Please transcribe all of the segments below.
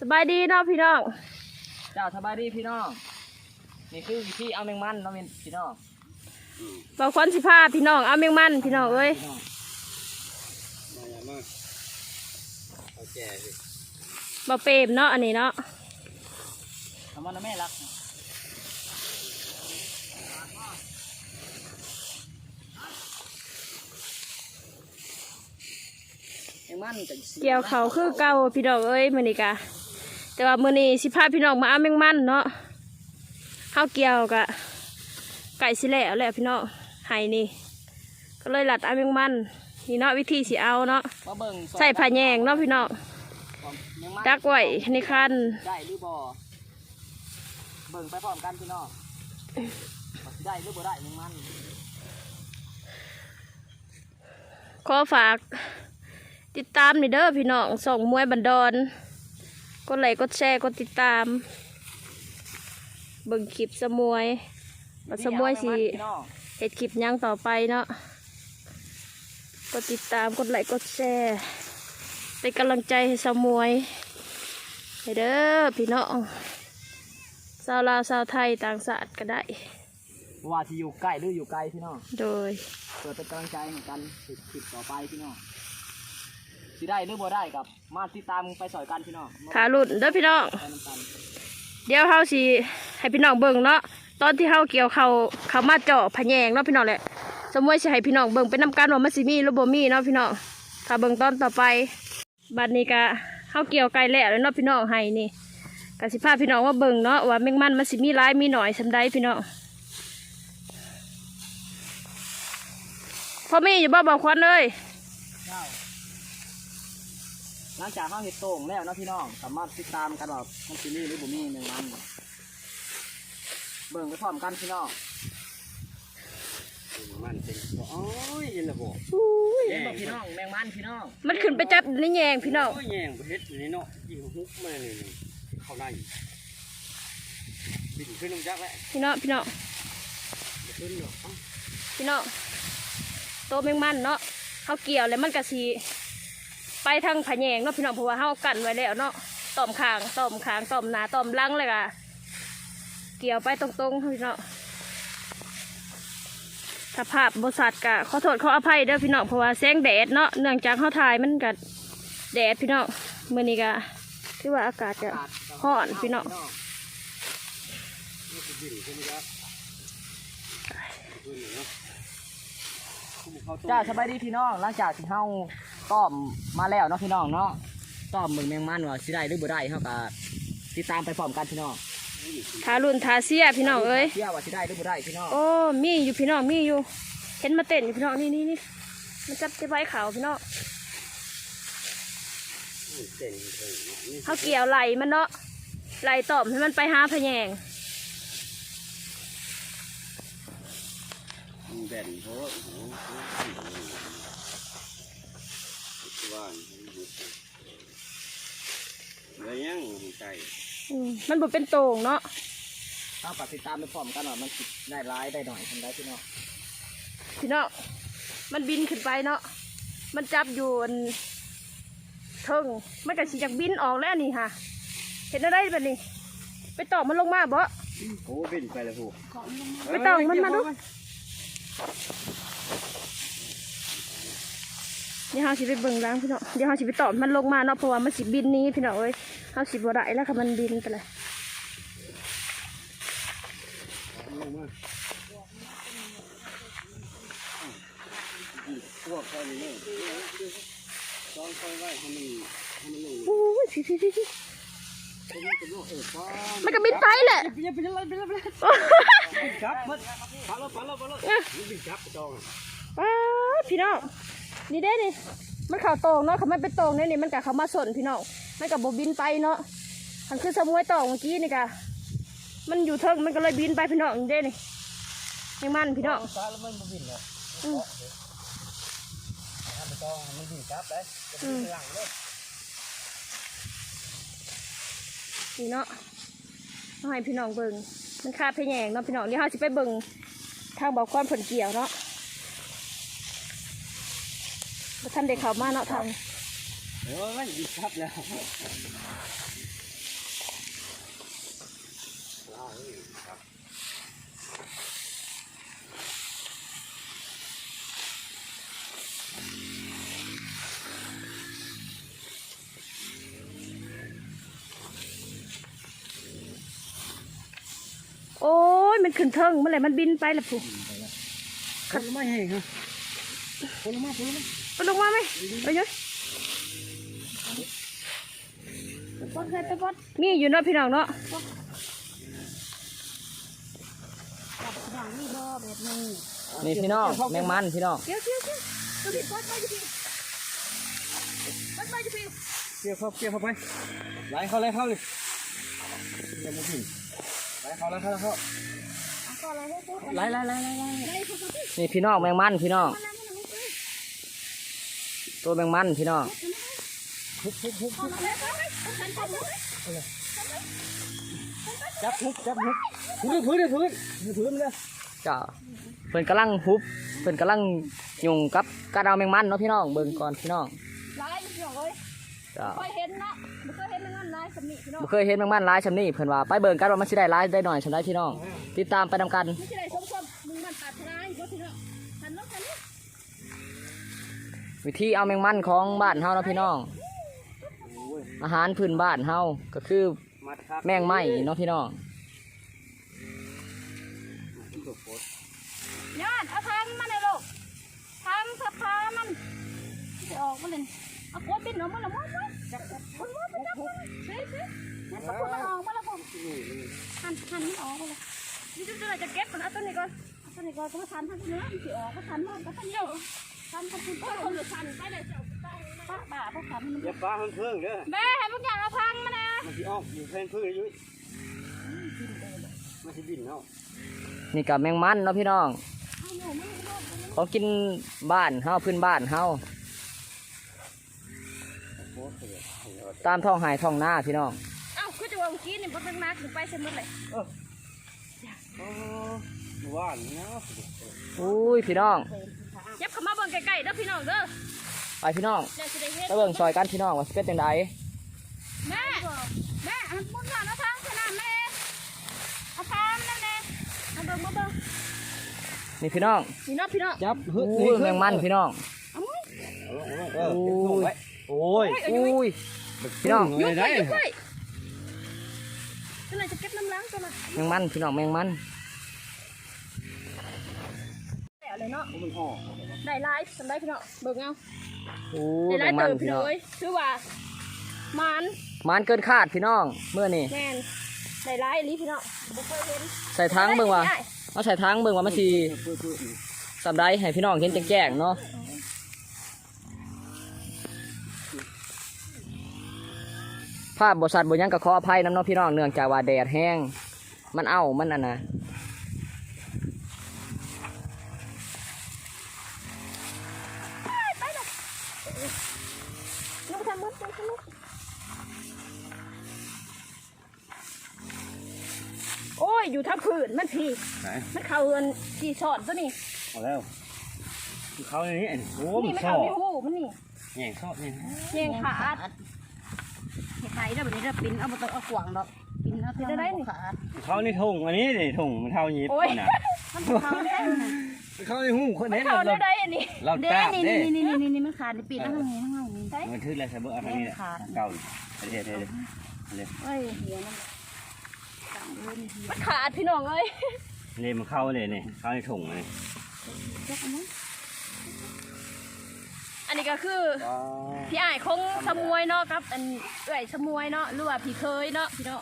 สบายดีเนาะพี่น้องเจ้าสบายดีพี่น้องนี่คือวิธีเอาแมงมันเนาะพี่น้องบอกควันสิพาพี่น้องเอาแมงมันพี่น้องเอ้ยพี่น้องมาอย่ามาเอาแก่สิบอเปรมเนาะอันนี้เนาะทำมันนะแม่รักแมงมันจะสีเกี่ยวเขาคือเก่าพี่น้องเอ้ยมื้อนี้กะ แต่ว่ามื้อนี้สิพาพี่น้องมาเอาแมงมันเนาะเฮาเกี่ยวกะไก่สิแล้วแหละพี่น้องไห้นี่ ก็เลยหลัดเอาแมงมันนี่เนาะวิธีสิเอาเนาะมาเบิ่งใส่ผ้าแยงเนาะพี่น้องแมงมันดักไว้ในคันได้หรือบ่เบิ่งไปพร้อมกันพี่น้องว่าสิได้หรือบ่ได้แมงมันขอฝากติดตามนี่เด้อพี่น้องส่งมวยบันดอน กดไลค์กดแชร์กดติดตาม เบิ่งคลิปสมวยบัดสมวยสิพี่น้องเห็ดคลิปหยังต่อไปเนาะกดติดตามกดไลค์กดแชร์เป็นกำลังใจให้สมวยให้เด้อพี่น้องชาวลาวชาวไทยต่างชาติก็ได้ว่าที่อยู่ใกล้หรืออยู่ไกลพี่น้องโดย เกิดเป็นกำลังใจให้กันติดติดต่อไปพี่น้อง สิได้หรือบ่ได้กับมาติดตามไปสอยกันพี่น้องมาขาหลุดเด้อพี่น้อง ไปนำกันเดี๋ยวเฮาสิให้พี่น้องเบิ่งเนาะตอนที่เฮาเกี่ยวเขาเขามาเจาะพะแยงเนาะพี่น้องแหละสมมติสิให้พี่น้องเบิ่งเป็นน้ำกันว่ามันสิมีหรือบ่มีเนาะพี่น้องถ้าเบิ่งตอนต่อไปบัดนี้ก็เฮาเกี่ยวไกลแล้วเนาะพี่น้องให้นี่ก็สิพาพี่น้องว่าเบิ่งเนาะว่าแมงมันมันสิมีหลายมีหน่อยสำใดพี่น้องพอมีอยู่บ่บอกควันเลยเจ้า หลังจากข้าเห็ดโต่งแล้วเนาะพี่น้อง สามารถติดตามกันว่ามันสิมีหรือบ่มีแมงมันเบิ่งไปพร้อมกันพี่น้องมันเป็นโอ้ยยินระบบเห็นบ่พี่น้องแมงมันพี่น้องมันขึ้นไปจับในแยงพี่น้องโอ้ยแยงเฮ็ดอยู่นี่เนาะยิงฮุกมาเลยนี่เข้าในบินขึ้นลงจักแล้วพี่น้องพี่น้องขึ้นเนาะพี่น้องโตวแมงมันเนาะเขาเกี่ยวแล้วมันกะสี ไปทางผะแยงเนาะพี่น้องเพราะว่าเขากันไว้แล้วเนาะต้อมคางต้อมคางต้อมหนาต้อมลังเลยกะเกี่ยวไปตรงๆพี่น้องถ้าภาพบริษัทกะขอโทษขออภัยเด้อพี่น้องเพราะว่าแสงแดดเนาะเนื่องจากเขาถ่ายมันกะแดดพี่น้องเมื่อนี้กะที่ว่าอากาศจะฮ้อนพี่น้องจ้าะคุ้มเข้าตัวจ้าสบายดีพี่น้องหลังจากที่เฮา ต้อมมาแล้วเนาะพี่น้องเนาะต้อมเบิ่งแมงมันว่าสิได้หรือบ่ได้เฮาก็ติดตามไปพร้อมกันพี่น้องทารุ่นทาเสียพี่น้องเอ้ยเชื่อว่าสิได้หรือบ่ได้พี่น้องโอ้มีอยู่พี่น้องมีอยู่ เห็นมาเต้นอยู่พี่น้องนี่นี่นี่มันจับจะใบขาวพี่น้องเต้นเต้นนี่เขาเกี่ยวไหลมันเนาะไหลตอมให้มันไปหาพะแยงแด่นเพราะ โอ้โหว่าแล้วยังใจอืมมันบ่เป็นโต่งเนาะเฮาก็ติดตามไปพร้อมกันว่ามันสิได้ร้ายได้หน่อยทำได้พี่น้องพี่น้องมันบินขึ้นไปเนาะมันจับอยู่อันเทิงมันก็สิจากบินออกแล้วนี่ค่ะ เห็นอะไรแบบนี้ ไปตอกมันลงมาบ่โอ้บินไปแล้วพวกไปตอกมันมาดู เดี๋ยวเฮาสิไปเบิ่งล้างพี่น้องเดี๋ยวเฮาสิไปตอบมันลงมาเนาะเพราะว่ามันสิบินนี้พี่น้องเอ้ยเฮาสิบ่ได้แล้วค่ะมันบินไปเลยพวกเขาเนี่ยซ้อนคอยไว้ให้มันให้มันลงโอ้ยพี่พี่พี่พี่ตรงนี้เป็นโลกเออฟ้ามันก็บินไปแหละไปยังไปยังไปยังไปยังจับมันปาแล้วปแล้วปแล้วบินจับจองอ้าพี่น้อง นี่เด้นี่ มันเข่าตรงเนาะเขามันเป็นตรงเนี่ยนี่มันกะเขามาสนพี่น้องมันกับโบบินไปเนาะทันคือสมวยตองเมื่อกี้นี่กะมันอยู่เทิงมันก็เลยบินไปพี่น้องนี่เด้นี่ยังมันพี่น้องตาแล้วมันบ่บินเลยอืมทำไปต้องมันบินกลับได้จะอืบินมหลังเลยนี่เนาะเอาให้พี่น้องเบิ่งมันคาเพแยงเนาะพี่น้องเดี๋ยวเฮาสิไปเบิ่งทางบอกความผลเกี่ยวเนาะ ท่านเด็กเขามาเนาะทางโอ้ยดีครับแล้วโอ้ย มันขึ้นเทิงเมื่อไหร่มันบินไปละผู้ขึ้นไม่เห็ครับ ผลไม้ผลไม้ไปลงมาไหมไปเยอะมีอยู่เนาะพี่น้องเนาะนี่พี่น้องแมงมันพี่น้องเดี๋ยวเดี๋ยวเดี๋ยวตัวพี่ปอดไปจะพี่ปอดไปจะพี่เกี่ยวเข้าเกี่ยวเข้าไปไหลเข้าไหลเข้าเลยเดี๋ยวมึงถึงไหลเข้าไหลเข้าไหลเข้าไล่ไล่ไล่ไล่ไล่นี่พี่น้องแมงมันพี่น้อง ตัวแมงมันพี่น้องจับหุบจับหุบพื้นพื้นพื้นพื้นเลยจ้าเพิ่นกำลังฮุบเพิ่นกำลังยุ่งกับกระดาวแมงมันเนาะพี่น้องเบิ่งก่อนพี่น้องลายพี่น้องเอ้ยเคยเห็นเนาะไม่เคยเห็นแมันนั่นลายสมิพี่น้องบ่เคยเห็นแมงมันลายชำนี้เพิ่นว่าไปเบิ่งกันว่ามันสิได้ลายได้หน่อยชำได้พี่น้องติดตามไปนำกันไม่ใช่ไรส้มๆมึงมันตัดลายก็พี่น้องทันเนาะทันเนาะ วิธีเอาแมงมันของบ้านเฮาเนาะพี่น้อง อาหารพื้นบ้านเฮาก็คือแมงไม้เนาะพี่น้องยอดเอาทางมันเลยลูกทางสะพานมันจะออกมาเลยเอาโคบินออกมาละมั้งมั้งจับจับมันว่ามันจับเฮ้ยเฮ้ยมันตะกุมันออกมาละผมหันหันมันออกมาเลยนี่จุดๆจะเก็บมันเอาตัวนี้ก่อนเอาตัวนี้ก่อนก็ทันทันเนื้อมันสิออกก็ทันมากก็ทันเยอะ ทันทันคุณต้นคนหรือทันไปเลยเจ้าป้าบ่าพวกทันมันอย่าฟ้ามันเพิ่งเด้อแม่ให้พวกอย่างเอาพังมานะมันสิออกอยู่เพิ่งเพิ่งอยู่มันสิบินเนาะนี่กับแมงมันเนาะพี่น้องของกินบ้านเฮาพื้นบ้านเฮาโอ้เสือตามท้องหายท้องนาพี่น้องเอ้าคือจะว่าเมื่อกี้นี่บดนักนักถึงไปเสร็จหมดเลยโอ้ว่านเนาะอุ้ยพี่น้อง ยับเข้ามาเบิ่งใกล้ๆเด้อพี่น้องเด้อไปพี่น้องเดี๋ยวสิได้เฮ็ดไปเบิ่งซอยกันพี่น้องว่าสิเป็นจังไดแม่แม่อันปุ่นก่อนเอาทางขนาดแม่เอาทางนั่นแน่เอาเบิ่งมาเบิ่งนี่พี่น้องนี่เนาะพี่น้องจับอุ้ยแมงมันพี่น้องเอามือเออลงไว้โอ้ยอุ้ยพี่น้องยุยุบบไปได้ยุบไปตัวไหนจะเก็บน้ำล้างตัวน่ะแมงมันพี่น้องแมงมัน แล้ว เลยเนาะมันห่อได้หลายสำได้พี่น้องเบิ่งเอาอู้ได้หแมลายงมันเติบพี่พี่น้น้อองงเอ้ยคือว่ามันมันเกินคาดพี่น้องเมื่อนี่แม่นได้หลายอีหลีพี่น้องบ่เคยเห็นใส่ทั้งเบิ่งว่าได้เอาใส่ทั้งเบิ่งว่ามันสิสำได้ให้พี่น้องเห็นแจ้งๆเนาะภาพบทสัตว์บทยังกับขออภัยน้ำเน้องพี่น้องเนื่องจากว่าแดดแห้ง มันเอ้ามันอันน่ะ ลูกทำมือทำมือโอ้ยอยู่ทับผืนมันพี่ไหนมันเข่าเอินกี่ช็อตตัวนี้เอาแล้วเขาในนี้โอ้นี่มันมันชอเข่าบในหูมันนี่แง่ชอบนี่เยียงขาด เฮ็ดไทยได้แบบนี้ได้ปินเอาบ่ต้องเอาขวางดอกปินเอาเท่านั้นบ่ขาดเขาในถุงอันนี้นี่ถุงมันเท่ายิบโอ้ย นะมันบ่ขาดได้นะเขาในหูคนมันนี้เข่าเราได้ได้อันนี้เราเด้จ้านี่เด้นี่นี่นี่นี่มันขาดนี่ปิดเอาข้างนี้ข้างนี้ มันคืออะไรใช่บ่อะไรนี่แหละเก่าเท่ๆเลยเลยเอ้ยเหียมันต่างเลยนี่ มันขาดพี่น้องเอ้ยเลยมันเข้าเลยนี่เข้าในถุงเลยจักอันนั้นอันนี้ก็คือพี่อ้ายคงสมวยเนาะครับ อันเอ้ยสมวยเนาะหรือว่าพี่เคยเนาะพี่น้อง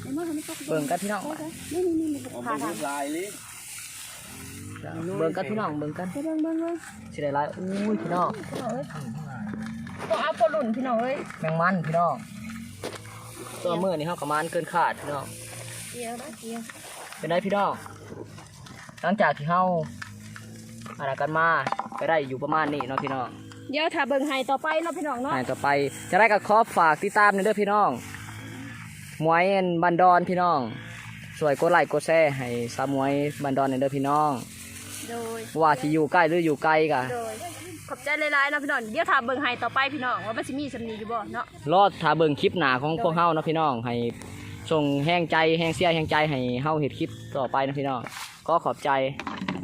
เดี๋ยวมันให้มันตกเบิ่งกันพี่น้องนี่นี่นี่มันเอาขาดไปอะลายเลยเบิ่งกันพี่น้องเบิ่งกันเบิ่งเบิ่งเบิ่งสิได้หลายอุ้ยพี่น้องต้องเอาปลาหลุ่นพี่น้องเอ้ยแมงมันพี่น้อง ตัวมือนี่เฮากับมันเกินคาดพี่น้องเกี่ยวนะเกี่ยวเป็นไงพี่น้องหลังจากที่เฮาอะไรกันมาก็ได้อยู่ประมาณนี้เนาะพี่น้องเดี๋ยวถ้าเบิ่งให้ต่อไปเนาะพี่น้องเนาะหายต่อไป จะได้ก็ขอฝากติดตามในอยเด้อพี่น้องหมวยอันบันดอนพี่น้อง สวยกดไลค์กดแชร์ให้สาวหมวยบันดอนในอยเด้อพี่น้อง โดยว่าที่อยู่ใกล้หรืออยู่ไกลกะโดยข อบใจหลายๆเนาะพี่น้องเดี๋ยวถ้าเบิ่งให้ต่อไปพี่น้องว่ามันสิมีสำนีอยู่บ่เนาะรอดถ้าเบิงคลิปหนาของพวกเฮาเนาะพี่น้อง ให้ส่งแห้งใจแห้งเสียแห้งใจให้เฮาเห็ดคลิปต่อไปนะพี่น้อง ก็ขอบใจ